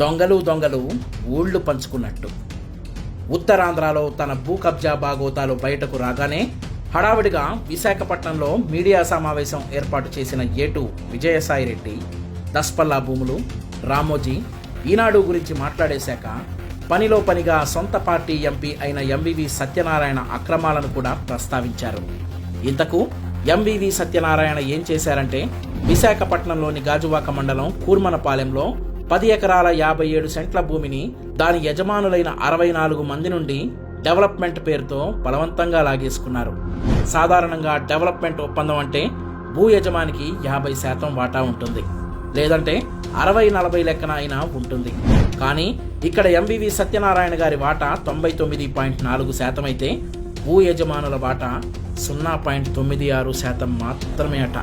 దొంగలు దొంగలు ఊళ్ళు పంచుకున్నట్టు. ఉత్తరాంధ్రలో తన భూ కబ్జా బాగోతాలు బయటకు రాగానే హడావిడిగా విశాఖపట్నంలో మీడియా సమావేశం ఏర్పాటు చేసిన ఏటు విజయసాయిరెడ్డి దస్పల్లా భూములు రామోజీ ఈనాడు గురించి మాట్లాడేశాక పనిలో పనిగా సొంత పార్టీ ఎంపీ అయిన ఎంవివి సత్యనారాయణ అక్రమాలను కూడా ప్రస్తావించారు. ఇంతకు ఎంవివి సత్యనారాయణ ఏం చేశారంటే విశాఖపట్నంలోని గాజువాక మండలం కూర్మనపాలెంలో పది ఎకరాల యాభై ఏడు సెంట్ల భూమిని దాని యజమానులైన అరవై నాలుగు మంది నుండి డెవలప్మెంట్ పేరుతో బలవంతంగా లాగేసుకున్నారు. సాధారణంగా డెవలప్మెంట్ ఒప్పందం అంటే భూ యజమానికి యాభై శాతం వాటా ఉంటుంది. లేదంటే అరవై నలభై లెక్కన అయినా ఉంటుంది. కానీ ఇక్కడ ఎంవివి సత్యనారాయణ గారి వాటా తొంభై తొమ్మిది పాయింట్ నాలుగు శాతం అయితే భూ యజమానుల వాటా సున్నా పాయింట్ తొమ్మిది ఆరు శాతం మాత్రమే అట.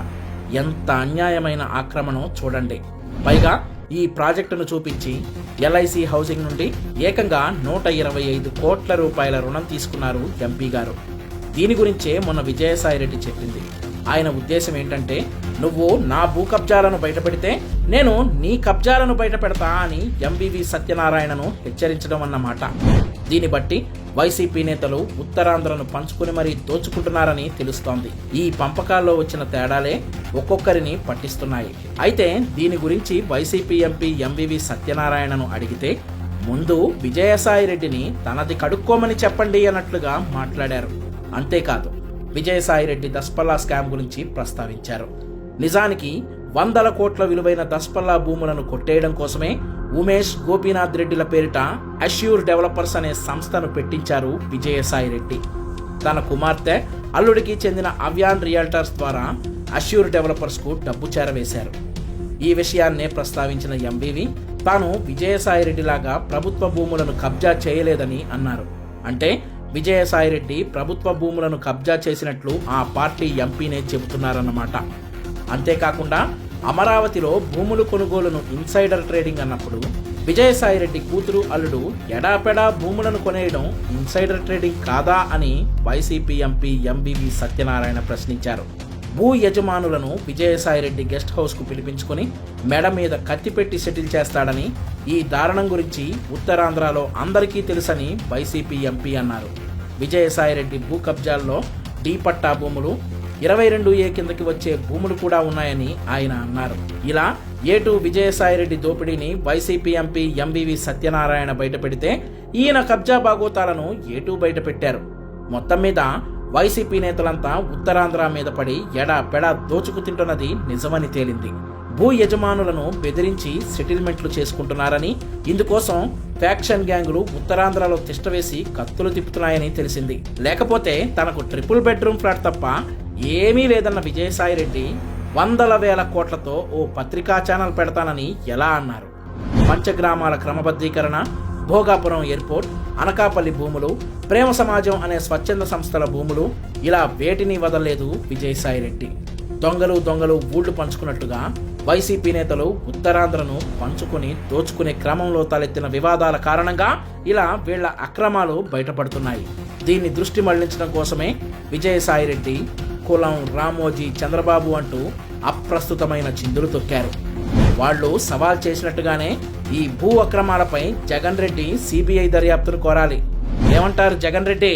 ఎంత అన్యాయమైన ఆక్రమణం చూడండి. పైగా ఈ ప్రాజెక్టును చూపించి ఎల్ఐసి హౌసింగ్ నుండి ఏకంగా నూట ఇరవై ఐదు కోట్ల రూపాయల రుణం తీసుకున్నారు ఎంపీ గారు. దీని గురించే మొన్న విజయసాయిరెడ్డి చెప్పింది. ఆయన ఉద్దేశం ఏంటంటే నువ్వు నా భూ కబ్జాలను బయటపెడితే నేను నీ కబ్జాలను బయట పెడతా అని ఎంబీవి సత్యనారాయణను హెచ్చరించడం అన్నమాట దీన్ని బట్టి వైసీపీ నేతలు ఉత్తరాంధ్రను పంచుకుని మరీ దోచుకుంటున్నారని తెలుస్తోంది. ఈ పంపకాల్లో వచ్చిన తేడాలే ఒక్కొక్కరిని పట్టిస్తున్నాయి. అయితే దీని గురించి వైసీపీ ఎంపీ ఎంవివి సత్యనారాయణను అడిగితే ముందు విజయసాయి రెడ్డిని తనది కడుక్కోమని చెప్పండి అన్నట్లుగా మాట్లాడారు. అంతేకాదు విజయసాయిరెడ్డి దస్పల్లా స్కామ్ గురించి ప్రస్తావించారు. నిజానికి వందల కోట్ల విలువైన దస్పల్లా భూములను కొట్టేయడం కోసమే ఉమేష్ గోపీనాథ్ రెడ్డిల పేరిట అష్యూర్ డెవలపర్స్ అనే సంస్థను పెట్టించారు విజయసాయిరెడ్డి. తన కుమార్తె అల్లుడికి చెందిన అవ్యాన్ రియల్టర్స్ ద్వారా అష్యూర్ డెవలపర్స్కు డబ్బు చేరవేశారు. ఈ విషయాన్నే ప్రస్తావించిన ఎంబీవి తాను విజయసాయిరెడ్డిలాగా ప్రభుత్వ భూములను కబ్జా చేయలేదని అన్నారు. అంటే విజయసాయిరెడ్డి ప్రభుత్వ భూములను కబ్జా చేసినట్లు ఆ పార్టీ ఎంపీనే చెబుతున్నారన్నమాట. అంతేకాకుండా అమరావతిలో భూములు కొనుగోలును ఇన్సైడర్ ట్రేడింగ్ అన్నప్పుడు విజయసాయిరెడ్డి కూతురు అల్లుడు ఎడాపెడా భూములను కొనేయడం ఇన్సైడర్ ట్రేడింగ్ కాదా అని వైసీపీ ఎంపీ ఎంబీవి సత్యనారాయణ ప్రశ్నించారు. భూ యజమానులను విజయసాయిరెడ్డి గెస్ట్ హౌస్కు పిలిపించుకొని మెడ మీద కత్తి పెట్టి సెటిల్ చేస్తాడని ఈ దారుణం గురించి ఉత్తరాంధ్రలో అందరికీ తెలుసని వైసీపీ ఎంపీ అన్నారు. విజయసాయిరెడ్డి భూ కబ్జాల్లో డీ పట్టా భూములు ఇరవై రెండు ఏ కిందకి వచ్చే భూములు కూడా ఉన్నాయని ఆయన అన్నారు. ఇలా ఏటు విజయసాయిరెడ్డి దోపిడీని వైసీపీ ఎంపీ ఎంబీవీ సత్యనారాయణ బయటపెడితే ఈయన కబ్జా బాగోతాలను ఏటూ బయటపెట్టారు. మొత్తం మీద వైసీపీ నేతలంతా ఉత్తరాంధ్ర మీద పడి ఎడా పెడా దోచుకు తింటున్నది నిజమని తేలింది. భూ యజమానులను బెదిరించి సెటిల్మెంట్లు చేసుకుంటున్నారని ఇందుకోసం ఫ్యాక్షన్ గ్యాంగులు ఉత్తరాంధ్రలో తిష్టవేసి కత్తులు తిప్పుతున్నాయని తెలిసింది. లేకపోతే తనకు ట్రిపుల్ బెడ్రూమ్ ఫ్లాట్ తప్ప ఏమీ లేదన్న విజయసాయిరెడ్డి వందల వేల కోట్లతో ఓ పత్రికా ఛానల్ పెడతానని ఎలా అన్నారు? పంచగ్రామాల క్రమబద్ధీకరణ భోగాపురం ఎయిర్పోర్ట్ అనకాపల్లి భూములు ప్రేమ సమాజం అనే స్వచ్ఛంద సంస్థల భూములు ఇలా వేటిని వదలలేదు విజయసాయిరెడ్డి దొంగలు దొంగలు ఊళ్ళు పంచుకున్నట్టుగా వైసీపీ నేతలు ఉత్తరాంధ్రను పంచుకుని దోచుకునే క్రమంలో తలెత్తిన వివాదాల కారణంగా ఇలా వీళ్ళ అక్రమాలు బయటపడుతున్నాయి. దీన్ని దృష్టి మళ్ళించడం కోసమే విజయసాయిరెడ్డి కులం రామోజీ చంద్రబాబు అంటూ అప్రస్తుతమైన చిందులు తొక్కారు. వాళ్ళు సవాల్ చేసినట్టుగానే ఈ భూ అక్రమాలపై జగన్ రెడ్డి సిబిఐ దర్యాప్తును కోరాలి. ఏమంటారు జగన్ రెడ్డి?